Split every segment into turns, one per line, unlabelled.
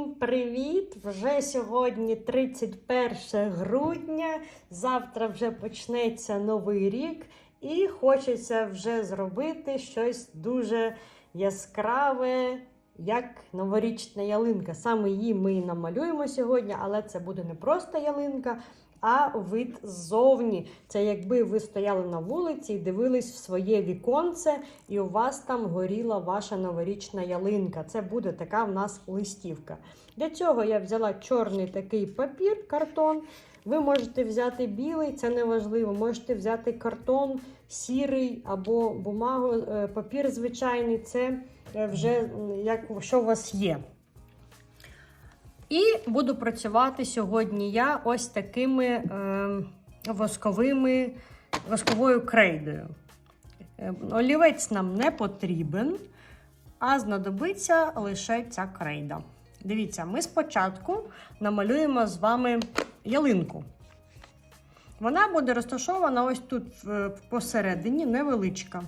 Привіт! Вже сьогодні 31 грудня. Завтра вже почнеться новий рік, і хочеться вже зробити щось дуже яскраве, як новорічна ялинка. Саме її ми і намалюємо сьогодні, але це буде не просто ялинка. А вид ззовні. Це якби ви стояли на вулиці і дивились в своє віконце, і у вас там горіла ваша новорічна ялинка. Це буде така в нас листівка. Для цього я взяла чорний такий папір, картон. Ви можете взяти білий, це не важливо. Можете взяти картон, сірий або бумагу, е, папір звичайний, це е, вже як що у вас є. І буду працювати сьогодні я ось такими е, восковими, восковою крейдою. Е, Олівець нам не потрібен, а знадобиться лише ця крейда. Дивіться, ми спочатку намалюємо з вами ялинку. Вона буде розташована ось тут посередині, невеличка.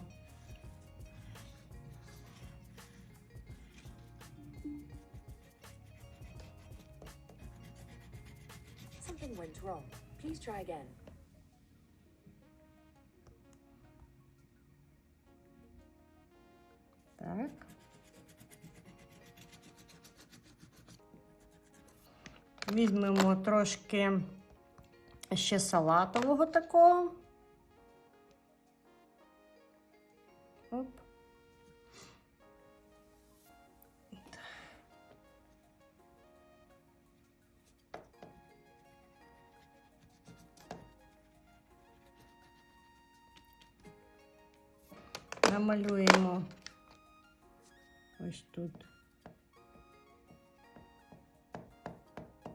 Went wrong. Please try again.
Так. Візьмемо трошки ще салатового такого. Оп. Намалюємо. Ось тут.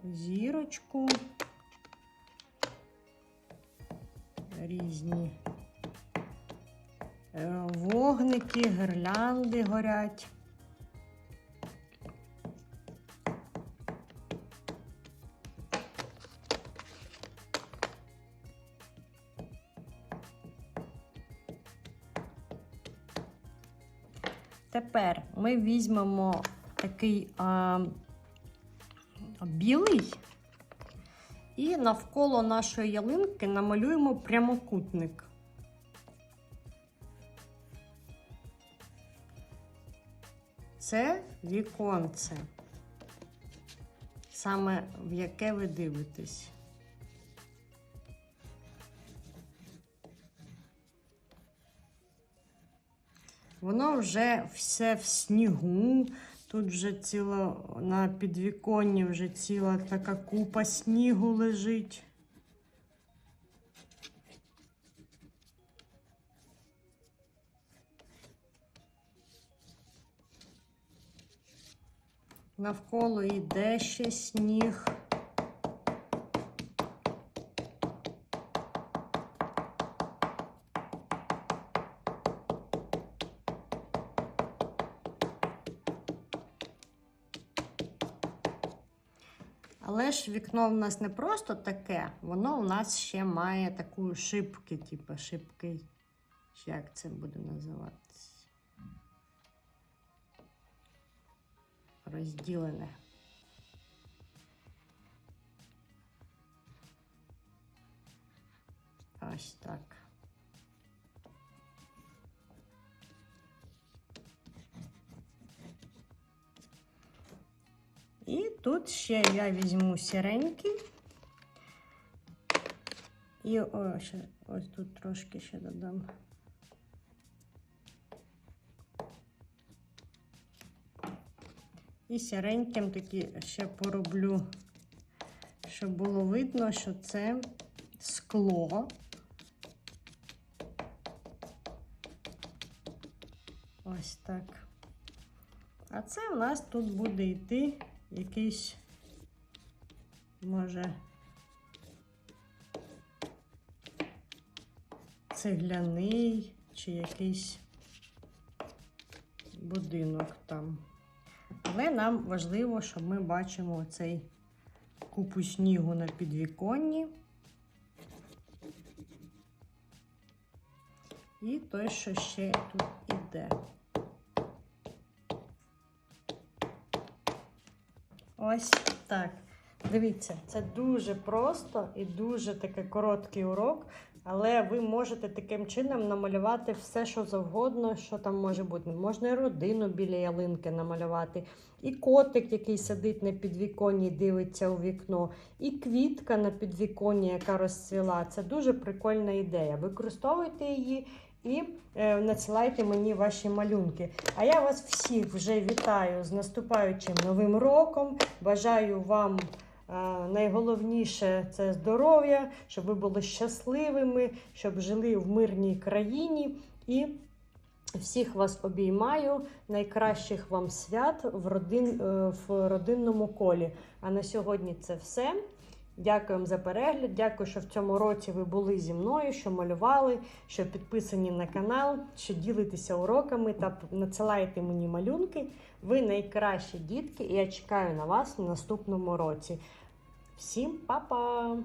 Зірочку, різні. Е, вогники, гирлянди горять. Тепер ми візьмемо такий а, білий і навколо нашої ялинки намалюємо прямокутник. Це віконце, саме в яке ви дивитесь. Воно вже все в снігу. Тут вже ціла на підвіконні вже ціла така купа снігу лежить. Навколо йде ще сніг. Але ж вікно в нас не просто таке, воно у нас ще має таку шибки, типу шибки. Чи Як це буде називатися? Розділене. Ось так. І тут ще я візьму сіренький. І о, ще, ось тут трошки ще додам. І сіреньким таки ще пороблю, щоб було видно, що це скло. Ось так. А це в нас тут буде йти якийсь, може, цегляний чи якийсь будинок там. Але нам важливо, щоб ми бачимо цей купу снігу на підвіконні. І той, що ще тут іде. Ось так. Дивіться, це дуже просто і дуже такий короткий урок, але ви можете таким чином намалювати все, що завгодно, що там може бути. Можна і родину біля ялинки намалювати, і котик, який сидить на підвіконні, і дивиться у вікно, і квітка на підвіконні, яка розцвіла. Це дуже прикольна ідея. Використовуйте її. І е, надсилайте мені ваші малюнки. А я вас всіх вже вітаю з наступаючим новим роком. Бажаю вам е, найголовніше це здоров'я, щоб ви були щасливими, щоб жили в мирній країні. І всіх вас обіймаю. Найкращих вам свят в, родин, е, в родинному колі. А на сьогодні це все. Дякуємо за перегляд. Дякую, що в цьому році ви були зі мною, що малювали, що підписані на канал, що ділитеся уроками та надсилаєте мені малюнки. Ви найкращі дітки, і я чекаю на вас в наступному році. Всім па-па!